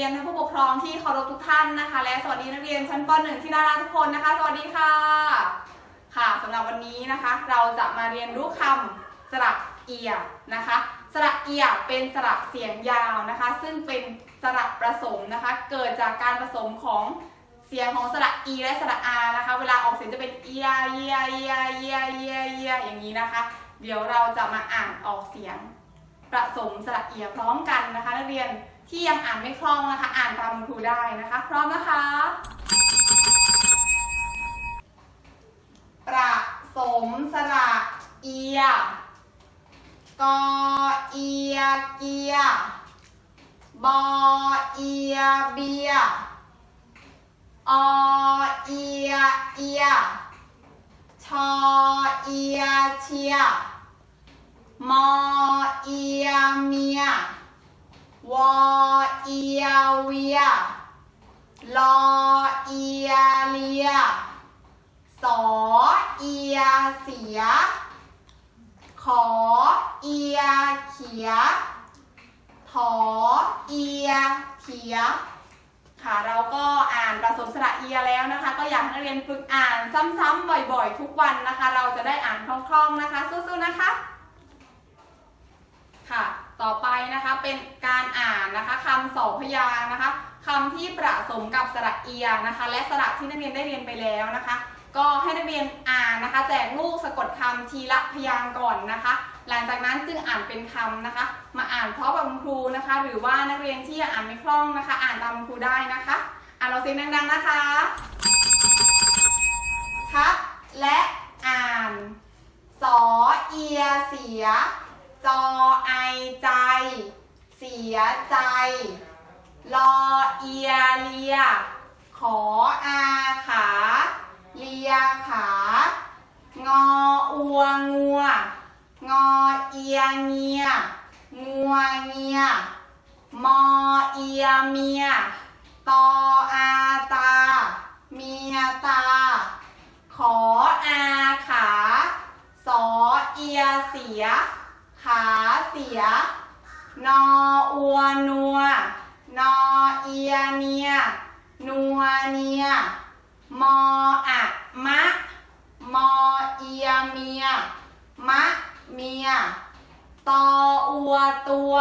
เรียนท่านผู้ปกครองที่เคารพทุกท่านนะคะ และสวัสดีนักเรียนชั้นป .1 ที่น่ารักทุกคนนะคะ สวัสดีค่ะ ค่ะสำหรับวันนี้นะคะ เราจะมาเรียนรู้คำสระเอียนะคะ สระเอียเป็นสระเสียงยาวนะคะ ซึ่งเป็นสระประสมนะคะ เกิดจากการผสมของเสียงของสระอีและสระอานะคะ เวลาออกเสียงจะเป็นเอียเอียเอียเอียเอียเอียอย่างนี้นะคะ เดี๋ยวเราจะมาอ่านออกเสียงประสมสระเอียพร้อมกันนะคะ นักเรียน ที่ยังอ่านไม่คล่องนะคะ อ่านตามคุณครูได้นะคะ พร้อมนะคะ ประสมสระเอีย กอเอียเกีย บอเอียเบีย อเอียเอีย ชอเอียเชีย มอเอียเมีย วอเอียเวียลอเอียเลียสอเอียเสีย ขอเอียเขียถอเอียเขียค่ะเราก็อ่านผสมสระเอียแล้วนะคะ ก็อยากให้นักเรียนฝึกอ่านซ้ำๆบ่อยๆ ทุกวันนะคะ เราจะได้อ่านคล่องๆนะคะสู้ๆนะคะค่ะ ต่อไปนะคะเป็นการอ่านนะคะคำสองพยางค์นะคะคำที่ประสมกับสระเอียนะคะ และสระที่นักเรียนได้เรียนไปแล้วนะคะ ก็ให้นักเรียนอ่านนะคะ แจกลูกสะกดคำทีละพยางค์ก่อนนะคะ หลังจากนั้นจึงอ่านเป็นคำนะคะ มาอ่านพร้อมกับคุณครูนะคะ หรือว่านักเรียนที่อ่านไม่คล่องนะคะ อ่านตามคุณครูได้นะคะ อ่านเราเสียงดังๆนะคะทับและอ่าน สอเอียเสีย จ อไอใจ เสียใจ รอเอียเลีย ขออาขา เลียขา งออัวงัว งอเอียเงีย งัวเงีย มอเอียเมีย ตออาตา เมียตา ขออาขา สอเอียเสีย ขาเสีย นออัวนัว นอเอียเนีย นัวเนีย มออะมะ มอเอียเมีย มะเมีย ตออัวตัว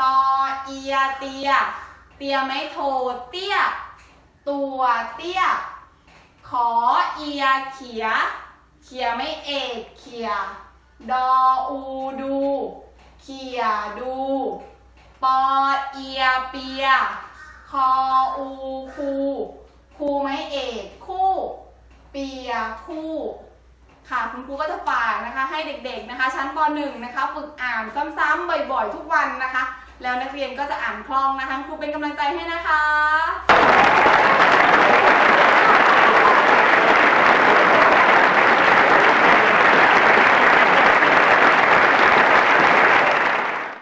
ตอเอียเตีย เตียไม่โทเตี้ย ตัวเตี้ย ขอเอียเขีย เขียไม่เอกเขีย ดออูดู เขียดู ปอเอียเปีย คออูคูคูไม่เอกคู่ เปียคู่ ค่ะคุณครูก็จะฝากนะคะ ให้เด็กๆนะคะ ชั้นป .1 นะคะฝึกอ่านซ้ำๆบ่อยๆ ทุกวันนะคะ แล้วนักเรียนก็จะอ่านคล่องนะคะคุณครูเป็นกำลังใจให้นะคะ